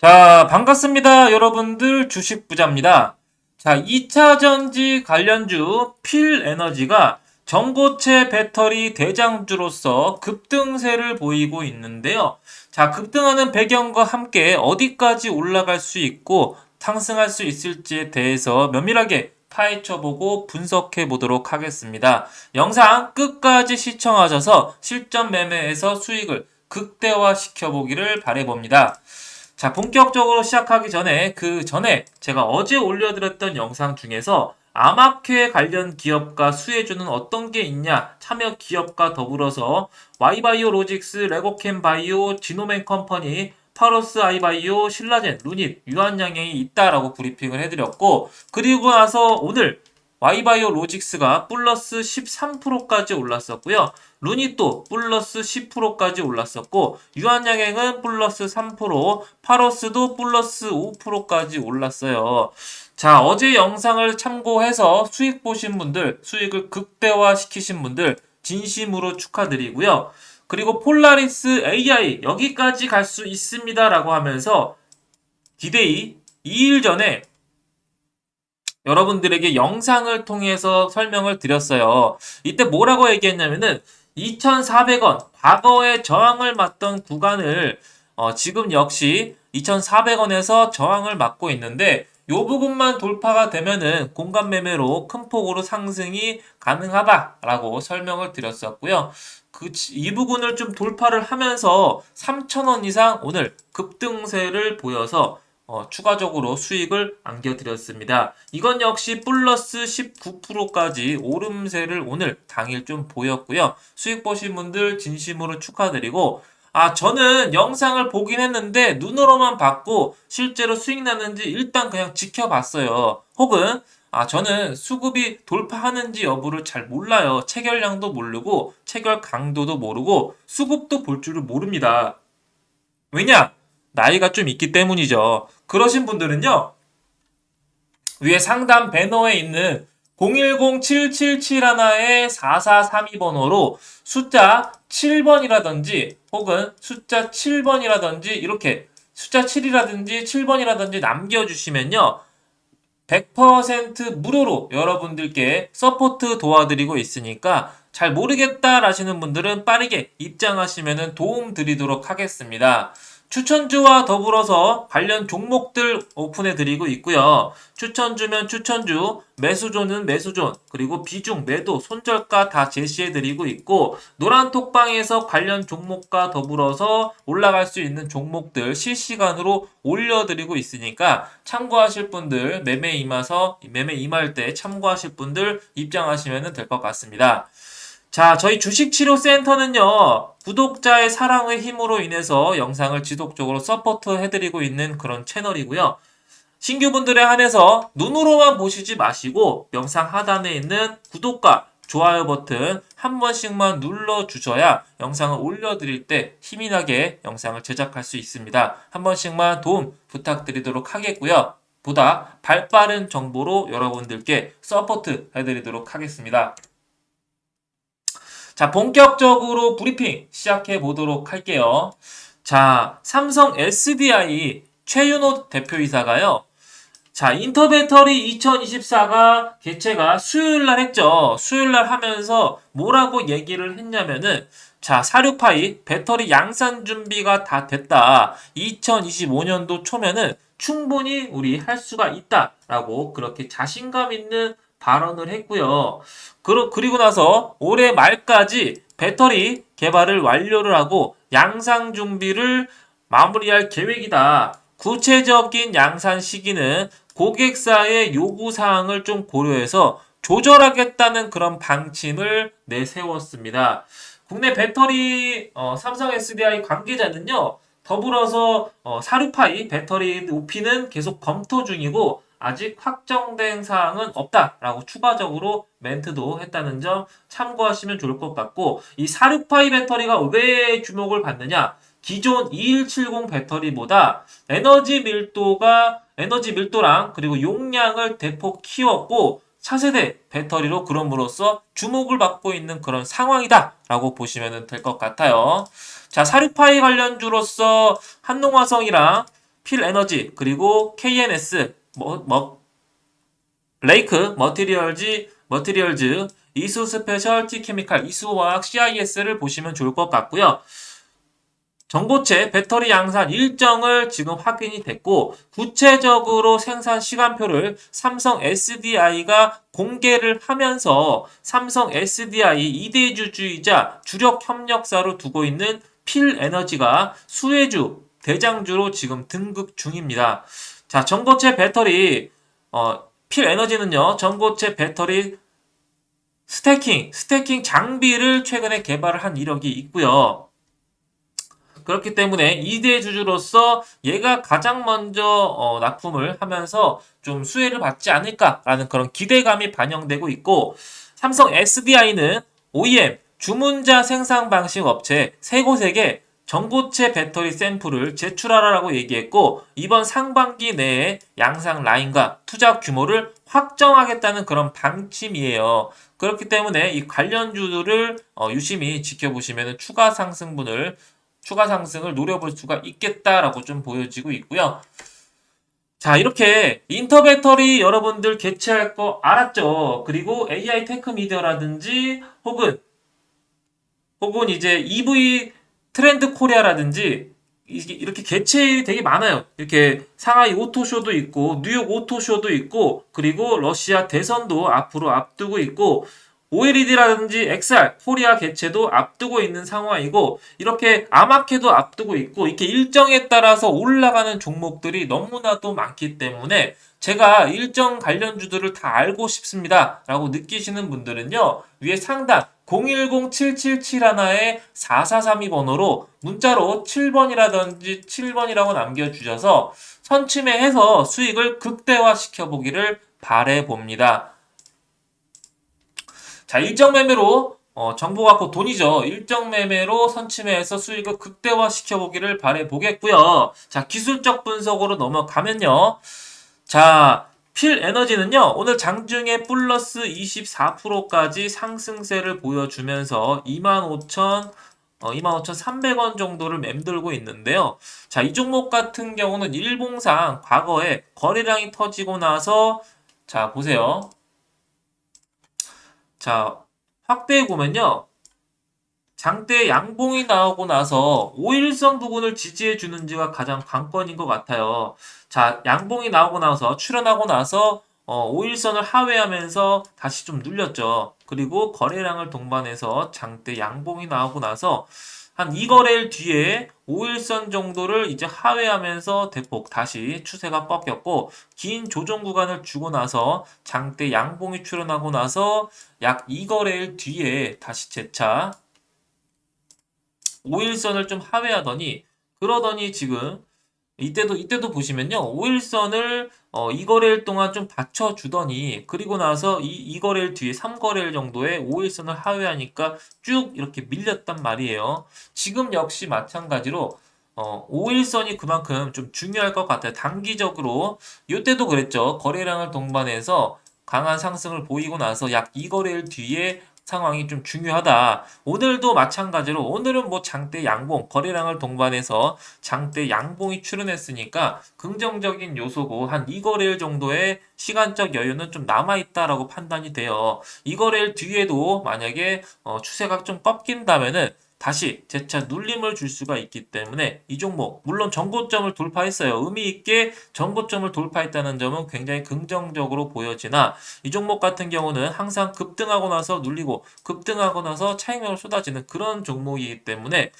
자, 반갑습니다. 여러분들 주식 부자입니다. 자, 2차 전지 관련주 필 에너지가 전고체 배터리 대장주로서 급등세를 보이고 있는데요. 자, 급등하는 배경과 함께 어디까지 올라갈 수 있고 상승할 수 있을지에 대해서 면밀하게 파헤쳐 보고 분석해 보도록 하겠습니다. 영상 끝까지 시청하셔서 실전 매매에서 수익을 극대화 시켜 보기를 바래 봅니다. 자, 본격적으로 시작하기 전에 그 전에 제가 어제 올려드렸던 영상 중에서 아마케 관련 기업과 수혜주는 어떤 게 있냐 참여 기업과 더불어서 와이바이오 로직스, 레고캠 바이오, 지노맨 컴퍼니, 파로스 아이바이오, 신라젠, 루닛, 유한양행이 있다라고 브리핑을 해드렸고 그리고 나서 오늘 와이바이오 로직스가 플러스 13%까지 올랐었고요. 루닛도 플러스 10%까지 올랐었고 유한양행은 플러스 3%, 파로스도 플러스 5%까지 올랐어요. 자, 어제 영상을 참고해서 수익 보신 분들, 수익을 극대화 시키신 분들 진심으로 축하드리고요. 그리고 폴라리스 AI 여기까지 갈 수 있습니다라고 하면서 디데이 2일 전에 여러분들에게 영상을 통해서 설명을 드렸어요. 이때 뭐라고 얘기했냐면은 2,400원 과거에 저항을 맞던 구간을 어, 지금 역시 2,400원에서 저항을 맞고 있는데 요 부분만 돌파가 되면은 공간 매매로 큰 폭으로 상승이 가능하다라고 설명을 드렸었고요. 그 이 부분을 좀 돌파를 하면서 3,000원 이상 오늘 급등세를 보여서 어, 추가적으로 수익을 안겨드렸습니다. 이건 역시 플러스 19%까지 오름세를 오늘 당일 좀 보였고요. 수익 보신 분들 진심으로 축하드리고 아, 저는 영상을 보긴 했는데 눈으로만 봤고 실제로 수익 나는지 일단 그냥 지켜봤어요. 혹은 아, 저는 수급이 돌파하는지 여부를 잘 몰라요. 체결량도 모르고 체결 강도도 모르고 수급도 볼 줄을 모릅니다. 왜냐? 나이가 좀 있기 때문이죠. 그러신 분들은요. 위에 상단 배너에 있는 010-777-1-4432번호로 숫자 7번이라든지 혹은 숫자 7번이라든지 이렇게 숫자 7이라든지 7번이라든지 남겨주시면요. 100% 무료로 여러분들께 서포트 도와드리고 있으니까 잘 모르겠다 라시는 분들은 빠르게 입장하시면 도움 드리도록 하겠습니다. 추천주와 더불어서 관련 종목들 오픈해 드리고 있고요. 추천주면 추천주, 매수존은 매수존, 그리고 비중, 매도, 손절가 다 제시해 드리고 있고 노란 톡방에서 관련 종목과 더불어서 올라갈 수 있는 종목들 실시간으로 올려 드리고 있으니까 참고하실 분들 매매 임해서 매매 임할 때 참고하실 분들 입장하시면 될 것 같습니다. 자, 저희 주식치료센터는요, 구독자의 사랑의 힘으로 인해서 영상을 지속적으로 서포트 해드리고 있는 그런 채널이고요. 신규분들에 한해서 눈으로만 보시지 마시고 영상 하단에 있는 구독과 좋아요 버튼 한 번씩만 눌러주셔야 영상을 올려드릴 때 힘이 나게 영상을 제작할 수 있습니다. 한 번씩만 도움 부탁드리도록 하겠고요. 보다 발빠른 정보로 여러분들께 서포트 해드리도록 하겠습니다. 자, 본격적으로 브리핑 시작해 보도록 할게요. 자, 삼성 SDI 최윤호 대표이사가요. 자, 인터배터리 2024가 개최가 수요일 날 했죠. 수요일 날 하면서 뭐라고 얘기를 했냐면은 자, 사료파이 배터리 양산 준비가 다 됐다. 2025년도 초면은 충분히 우리 할 수가 있다라고 그렇게 자신감 있는 발언을 했고요. 그리고 나서 올해 말까지 배터리 개발을 완료를 하고 양상 준비를 마무리할 계획이다. 구체적인 양산 시기는 고객사의 요구 사항을 좀 고려해서 조절하겠다는 그런 방침을 내세웠습니다. 국내 배터리 어, 삼성 SDI 관계자는요. 더불어서 어, 사료파이 배터리 높이는 계속 검토 중이고 아직 확정된 사항은 없다라고 추가적으로 멘트도 했다는 점 참고하시면 좋을 것 같고 이 사륙파이 배터리가 왜 주목을 받느냐 기존 2170 배터리보다 에너지 밀도가 에너지 밀도랑 그리고 용량을 대폭 키웠고 차세대 배터리로 그럼으로써 주목을 받고 있는 그런 상황이다라고 보시면 될 것 같아요. 자, 사륙파이 관련주로서 한농화성이랑 필에너지 그리고 KNS 뭐, 뭐 레이크 머티리얼즈 머티리얼즈 이수 스페셜티 케미칼 이수화학 CIS를 보시면 좋을 것 같고요. 전고체 배터리 양산 일정을 지금 확인이 됐고 구체적으로 생산 시간표를 삼성 SDI가 공개를 하면서 삼성 SDI 2대 주주이자 주력 협력사로 두고 있는 필 에너지가 수혜주 대장주로 지금 등극 중입니다. 자, 전고체 배터리 어, 필 에너지는요. 전고체 배터리 스태킹, 스태킹 장비를 최근에 개발을 한 이력이 있고요. 그렇기 때문에 2대 주주로서 얘가 가장 먼저 어, 납품을 하면서 좀 수혜를 받지 않을까라는 그런 기대감이 반영되고 있고 삼성 SDI는 OEM 주문자 생산 방식 업체 세 곳에게 전고체 배터리 샘플을 제출하라고 얘기했고 이번 상반기 내에 양상 라인과 투자 규모를 확정하겠다는 그런 방침이에요. 그렇기 때문에 이 관련주들을 어, 유심히 지켜보시면 추가 상승분을 추가 상승을 노려볼 수가 있겠다라고 좀 보여지고 있고요. 자, 이렇게 인터배터리 여러분들 개최할 거 알았죠? 그리고 AI 테크 미디어라든지 혹은 혹은 이제 EV 트렌드 코리아라든지 이렇게 개최 되게 많아요. 이렇게 상하이 오토쇼도 있고 뉴욕 오토쇼도 있고 그리고 러시아 대선도 앞으로 앞두고 있고 OLED라든지 XR 코리아 개최도 앞두고 있는 상황이고 이렇게 아마케도 앞두고 있고 이렇게 일정에 따라서 올라가는 종목들이 너무나도 많기 때문에 제가 일정 관련주들을 다 알고 싶습니다 라고 느끼시는 분들은요 위에 상단 010-777 4432 번호로 문자로 7번이라든지 7번이라고 남겨주셔서 선침해해서 수익을 극대화시켜 보기를 바래 봅니다. 자, 일정 매매로 어, 정보 갖고 돈이죠. 일정 매매로 선침해서 수익을 극대화시켜 보기를 바래 보겠고요. 자, 기술적 분석으로 넘어가면요. 자, 필 에너지는요, 오늘 장중에 플러스 24%까지 상승세를 보여주면서 25,000, 어, 25,300원 정도를 맴돌고 있는데요. 자, 이 종목 같은 경우는 일봉상 과거에 거래량이 터지고 나서, 자, 보세요. 자, 확대해 보면요. 장대 양봉이 나오고 나서 5일선 부분을 지지해 주는지가 가장 관건인 것 같아요. 자, 양봉이 나오고 나서 출현하고 나서 어, 5일선을 하회하면서 다시 좀 눌렸죠. 그리고 거래량을 동반해서 장대 양봉이 나오고 나서 한 2거래일 뒤에 5일선 정도를 이제 하회하면서 대폭 다시 추세가 꺾였고 긴 조정 구간을 주고 나서 장대 양봉이 출현하고 나서 약 2거래일 뒤에 다시 재차 5일선을 좀 하회하더니 그러더니 지금 이때도 이때도 보시면요. 5일선을 어, 2거래일 동안 좀 받쳐주더니 그리고 나서 이 2거래일 뒤에 3거래일 정도에 5일선을 하회하니까 쭉 이렇게 밀렸단 말이에요. 지금 역시 마찬가지로 어, 5일선이 그만큼 좀 중요할 것 같아요. 단기적으로 이때도 그랬죠. 거래량을 동반해서 강한 상승을 보이고 나서 약 2거래일 뒤에 상황이 좀 중요하다. 오늘도 마찬가지로 오늘은 뭐 장대 양봉 거래량을 동반해서 장대 양봉이 출현했으니까 긍정적인 요소고 한 2거래일 정도의 시간적 여유는 좀 남아 있다라고 판단이 돼요. 2거래일 뒤에도 만약에 어, 추세가 좀 꺾인다면은 다시 재차 눌림을 줄 수가 있기 때문에 이 종목 물론 전고점을 돌파했어요. 의미 있게 전고점을 돌파했다는 점은 굉장히 긍정적으로 보여지나 이 종목 같은 경우는 항상 급등하고 나서 눌리고 급등하고 나서 차익명을 쏟아지는 그런 종목이기 때문에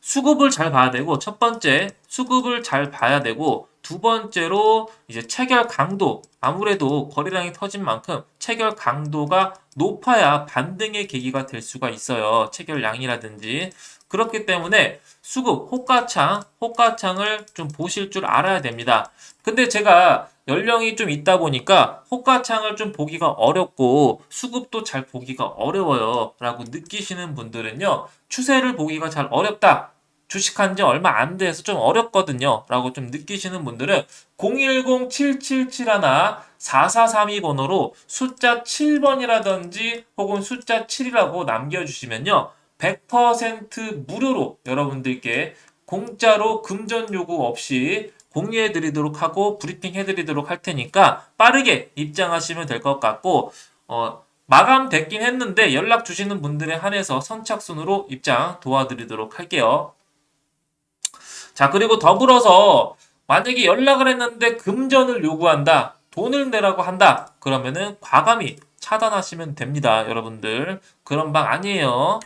수급을 잘 봐야 되고 첫 번째 수급을 잘 봐야 되고 두 번째로 이제 체결 강도 아무래도 거래량이 터진 만큼 체결 강도가 높아야 반등의 계기가 될 수가 있어요. 체결량이라든지 그렇기 때문에 수급 호가창 호가창을 좀 보실 줄 알아야 됩니다. 근데 제가 연령이 좀 있다 보니까 호가창을 좀 보기가 어렵고 수급도 잘 보기가 어려워요 라고 느끼시는 분들은요 추세를 보기가 잘 어렵다 주식한 지 얼마 안 돼서 좀 어렵거든요. 라고 좀 느끼시는 분들은 010-7771-4432 번호로 숫자 7번이라든지 혹은 숫자 7이라고 남겨주시면요. 100% 무료로 여러분들께 공짜로 금전 요구 없이 공유해 드리도록 하고 브리핑 해 드리도록 할 테니까 빠르게 입장하시면 될 것 같고 어 마감됐긴 했는데 연락 주시는 분들에 한해서 선착순으로 입장 도와드리도록 할게요. 자, 그리고 더불어서 만약에 연락을 했는데 금전을 요구한다. 돈을 내라고 한다. 그러면은 과감히 차단하시면 됩니다. 여러분들. 그런 방 아니에요.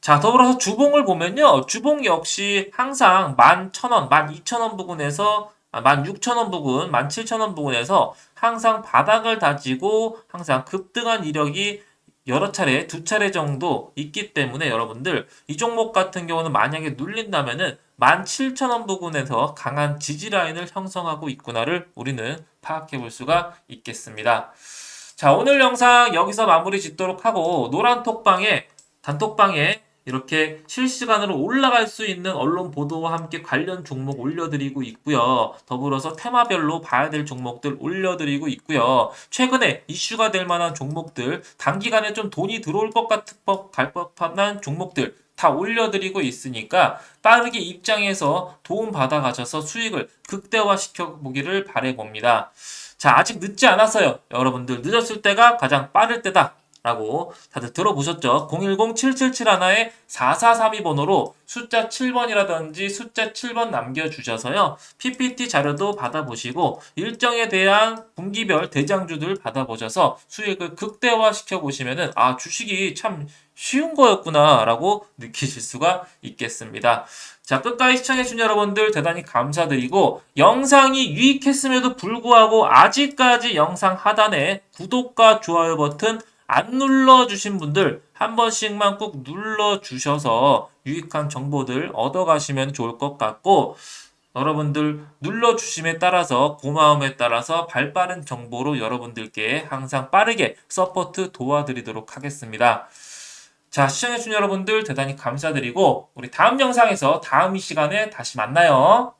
자, 더불어서 주봉을 보면요. 주봉 역시 항상 11,000원, 12,000원 부근에서 아, 16,000원 부근, 17,000원 부근에서 항상 바닥을 다지고 항상 급등한 이력이 여러 차례, 두 차례 정도 있기 때문에 여러분들 이 종목 같은 경우는 만약에 눌린다면은 17,000원 부근에서 강한 지지 라인을 형성하고 있구나를 우리는 파악해 볼 수가 있겠습니다. 자, 오늘 영상 여기서 마무리 짓도록 하고 노란 톡방에 단톡방에 이렇게 실시간으로 올라갈 수 있는 언론 보도와 함께 관련 종목 올려드리고 있고요. 더불어서 테마별로 봐야 될 종목들 올려드리고 있고요. 최근에 이슈가 될 만한 종목들, 단기간에 좀 돈이 들어올 것 같은 법, 갈 법한 종목들 다 올려드리고 있으니까 빠르게 입장해서 도움 받아 가셔서 수익을 극대화시켜 보기를 바래 봅니다. 자, 아직 늦지 않았어요. 여러분들 늦었을 때가 가장 빠를 때다. 라고 다들 들어보셨죠? 010-7771에 4432번호로 숫자 7번이라든지 숫자 7번 남겨주셔서요. PPT 자료도 받아보시고 일정에 대한 분기별 대장주들 받아보셔서 수익을 극대화시켜 보시면은 아 주식이 참 쉬운 거였구나 라고 느끼실 수가 있겠습니다. 자 끝까지 시청해주신 여러분들 대단히 감사드리고 영상이 유익했음에도 불구하고 아직까지 영상 하단에 구독과 좋아요 버튼 안 눌러주신 분들 한 번씩만 꼭 눌러주셔서 유익한 정보들 얻어가시면 좋을 것 같고 여러분들 눌러주심에 따라서 고마움에 따라서 발빠른 정보로 여러분들께 항상 빠르게 서포트 도와드리도록 하겠습니다. 자, 시청해주신 여러분들 대단히 감사드리고 우리 다음 영상에서 다음 이 시간에 다시 만나요.